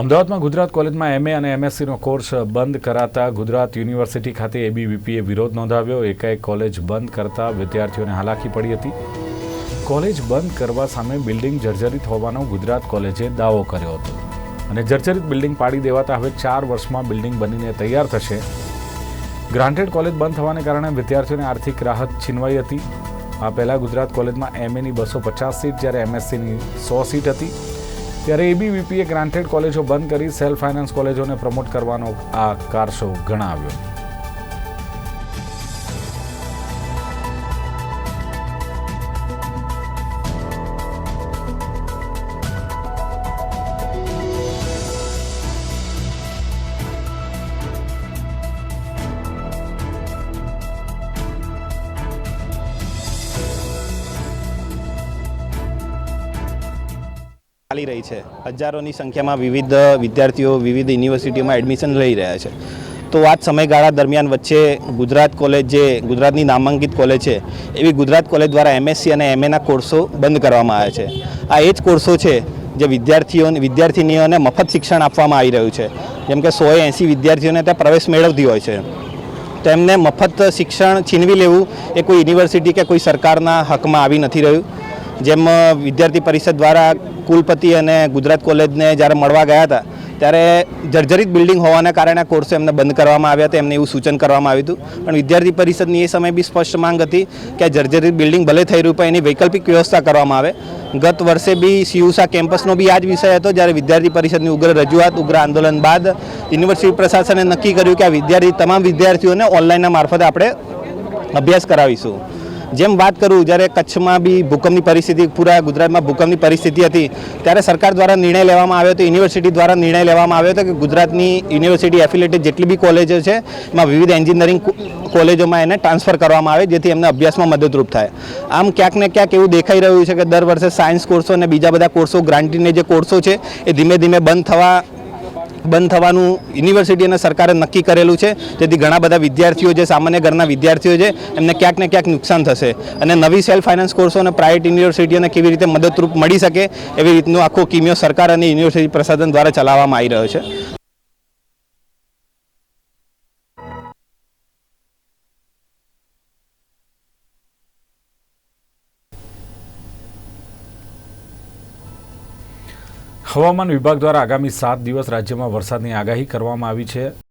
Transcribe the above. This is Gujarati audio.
અમદાવાદમાં ગુજરાત કોલેજમાં એમએ અને એમએસસીનો કોર્સ બંધ કરાતા ગુજરાત યુનિવર્સિટી ખાતે એબીવીપીએ વિરોધ નોંધાવ્યો. એકાએક કોલેજ બંધ કરતા વિદ્યાર્થીઓને હાલાકી પડી હતી. કોલેજ બંધ કરવા સામે બિલ્ડિંગ જર્જરિત હોવાનો ગુજરાત કોલેજે દાવો કર્યો હતો. અને જર્જરિત બિલ્ડિંગ પાડી દેવાતા હવે ચાર વર્ષમાં બિલ્ડિંગ બનીને તૈયાર થશે. ગ્રાન્ટેડ કોલેજ બંધ થવાને કારણે વિદ્યાર્થીઓને આર્થિક રાહત છીનવાઈ હતી. આ પહેલાં ગુજરાત કોલેજમાં એમએની બસો પચાસ સીટ, જ્યારે એમએસસીની સો સીટ હતી. ત્યારે એબીવીપીએ ગ્રાન્ટેડ કોલેજો બંધ કરી સેલ્ફ ફાઇનાન્સ કોલેજોને પ્રમોટ કરવાનો આ કારસો ગણાવ્યો. ચાલી રહી છે. હજારોની સંખ્યામાં વિવિધ વિદ્યાર્થીઓ વિવિધ યુનિવર્સિટીઓમાં એડમિશન લઈ રહ્યા છે. તો આ સમયગાળા દરમિયાન વચ્ચે ગુજરાત કોલેજ જે ગુજરાતની નામાંકિત કોલેજ છે, એવી ગુજરાત કોલેજ દ્વારા એમએસસી અને એમએના કોર્સો બંધ કરવામાં આવ્યા છે. આ એ જ કોર્સો છે જે વિદ્યાર્થીઓને વિદ્યાર્થિનીઓને મફત શિક્ષણ આપવામાં આવી રહ્યું છે. જેમ કે સોએ એંસી વિદ્યાર્થીઓને ત્યાં પ્રવેશ મેળવતી હોય છે. તો એમને મફત શિક્ષણ છીનવી લેવું એ કોઈ યુનિવર્સિટી કે કોઈ સરકારના હકમાં આવી નથી રહ્યું. જેમ વિદ્યાર્થી પરિષદ દ્વારા કુલપતિ અને ગુજરાત કોલેજને જ્યારે મળવા ગયા હતા, ત્યારે જર્જરિત બિલ્ડિંગ હોવાના કારણે કોર્સો એમને બંધ કરવામાં આવ્યા હતા, એમને એવું સૂચન કરવામાં આવ્યું હતું. પણ વિદ્યાર્થી પરિષદની એ સમયે બી સ્પષ્ટ માંગ હતી કે જર્જરિત બિલ્ડિંગ ભલે થઈ રહ્યું પણ એની વૈકલ્પિક વ્યવસ્થા કરવામાં આવે. ગત વર્ષે બી સીયુસા કેમ્પસનો બી આ જ વિષય હતો, જ્યારે વિદ્યાર્થી પરિષદની ઉગ્ર રજૂઆત, ઉગ્ર આંદોલન બાદ યુનિવર્સિટી પ્રશાસને નક્કી કર્યું કે આ વિદ્યાર્થી, તમામ વિદ્યાર્થીઓને ઓનલાઈનના મારફતે આપણે અભ્યાસ કરાવીશું. જેમ વાત કરું, જ્યારે કચ્છમાં બી ભૂકંપની પરિસ્થિતિ, પૂરા ગુજરાતમાં ભૂકંપની પરિસ્થિતિ હતી, ત્યારે સરકાર દ્વારા નિર્ણય લેવામાં આવ્યો હતો, યુનિવર્સિટી દ્વારા નિર્ણય લેવામાં આવ્યો હતો કે ગુજરાતની યુનિવર્સિટી એફિલેટેડ જેટલી બી કોલેજો છે, એમાં વિવિધ એન્જિનિયરિંગ કોલેજોમાં એને ટ્રાન્સફર કરવામાં આવે, જેથી એમને અભ્યાસમાં મદદરૂપ થાય. આમ ક્યાંક ને ક્યાંક એવું દેખાઈ રહ્યું છે કે દર વર્ષે સાયન્સ કોર્સો અને બીજા બધા કોર્સો, ગ્રાન્ટીને જે કોર્સો છે, એ ધીમે ધીમે બંધ થવા બંધ થવાનું યુનિવર્સિટી અને સરકારે નક્કી કરેલું છે. જેથી ઘણા બધા વિદ્યાર્થીઓ જે સામાન્ય ઘરના વિદ્યાર્થીઓ છે, એમને ક્યાંક ને ક્યાંક નુકસાન થશે. અને નવી સેલ્ફ ફાઇનાન્સ કોર્સો અને પ્રાઇવેટ યુનિવર્સિટીઓને કેવી રીતે મદદરૂપ મળી શકે એવી રીતનું આખો કિમિયો સરકાર અને યુનિવર્સિટી પ્રશાસન દ્વારા ચલાવવામાં આવી રહ્યો છે. હવામાન વિભાગ દ્વારા આગામી સાત દિવસ રાજ્યમાં વરસાદની આગાહી કરવામાં આવી છે.